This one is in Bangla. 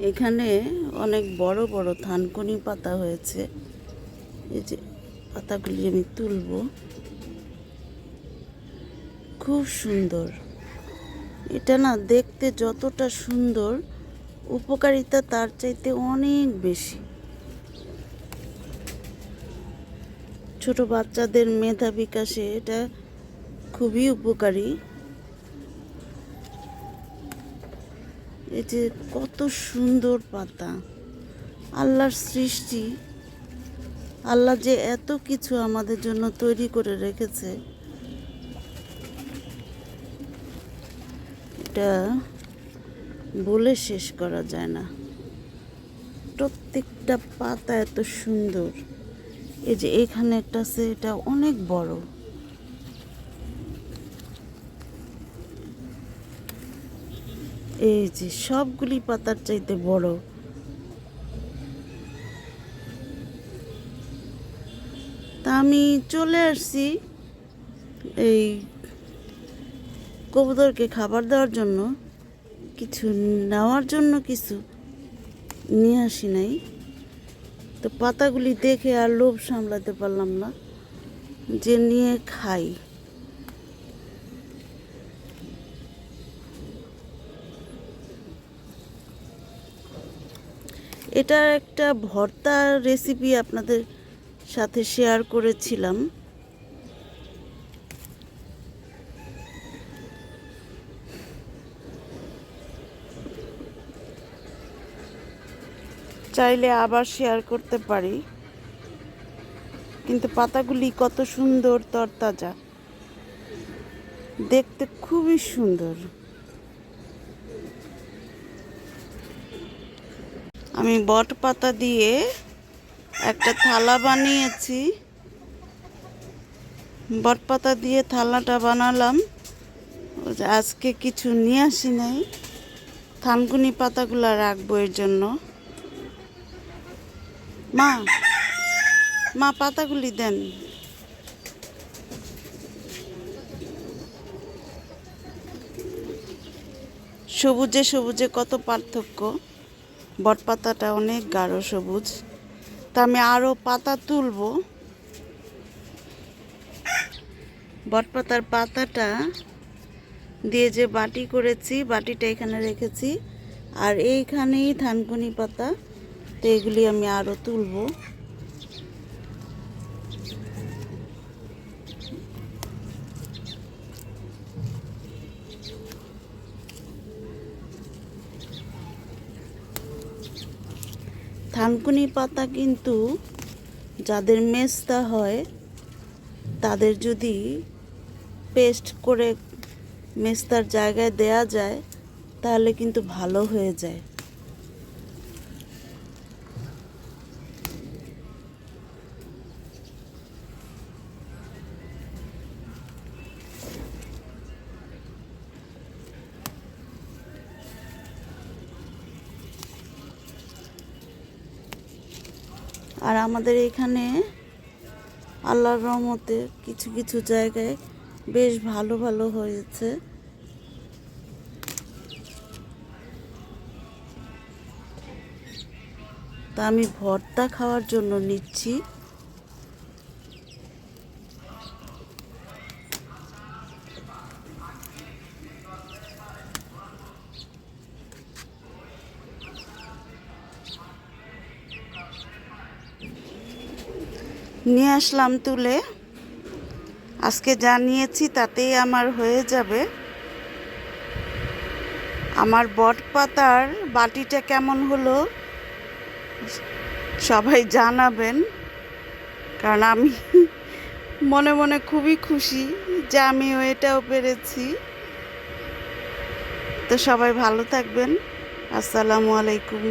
এখানে অনেক বড় বড় থানকুনি পাতা হয়েছে। এই যে পাতাগুলি আমি তুলব। খুব সুন্দর। এটা না দেখতে যতটা সুন্দর, উপকারিতা তার চাইতে অনেক বেশি। ছোট বাচ্চাদের মেধা বিকাশে এটা খুবই উপকারী। এই যে কত সুন্দর পাতা। আল্লাহর সৃষ্টি। আল্লাহ যে এত কিছু আমাদের জন্য তৈরি করে রেখেছে। এটা বলে শেষ করা যায় না। প্রত্যেকটা পাতা এত সুন্দর। এই যে এখানে একটা আছে, এটা অনেক বড়। এই যে সবগুলি পাতার চাইতে বড়। তা আমি চলে আসছি এই কবুতরকে খাবার দেওয়ার জন্য। কিছু নেওয়ার জন্য কিছু নিয়ে আসি নাই। তো পাতাগুলি দেখে আর লোভ সামলাতে পারলাম না। যে নিয়ে খাই। এটা একটা ভর্তা রেসিপি আপনাদের সাথে শেয়ার করেছিলাম। চাইলে আবার শেয়ার করতে পারি। কিন্তু পাতাগুলি কত সুন্দর তরতাজা। দেখতে খুবই সুন্দর। আমি বট পাতা দিয়ে একটা থালা বানিয়েছি। বট পাতা দিয়ে থালাটা বানালাম। আজকে কিছু নিয়ে আসি নাই। থানকুনি পাতাগুলো রাখব এর জন্য। মা মা পাতাগুলি দেন। সবুজে সবুজে কত পার্থক্য। বটপাতাটা অনেক গাঢ় সবুজ। তা আমি আরও পাতা তুলবো। বটপাতার পাতাটা দিয়ে যে বাটি করেছি, বাটিটা এখানে রেখেছি। আর এইখানেই থানকুনি পাতা। তো এগুলি আমি আরও তুলবো। থানকুনি পাতা কিন্তু যাদের মেস্তা হয়, তাদের যদি পেস্ট করে মেস্তার জায়গায় দেয়া যায়, তাহলে কিন্তু ভালো হয়ে যায়। আর আমাদের এখানে আল্লাহর রহমতে কিছু কিছু জায়গায় বেশ ভালো ভালো হয়েছে। তা আমি ভর্তা খাওয়ার জন্য নিচ্ছি। নিয়ে আসলাম তুলে। আজকে যা নিয়েছি তাতেই আমার হয়ে যাবে। আমার বট পাতার বাটিটা কেমন হলো? সবাই জানাবেন। কারণ আমি মনে মনে খুবই খুশি যে আমিও এটাও পেরেছি। তো সবাই ভালো থাকবেন। আসসালামু আলাইকুম।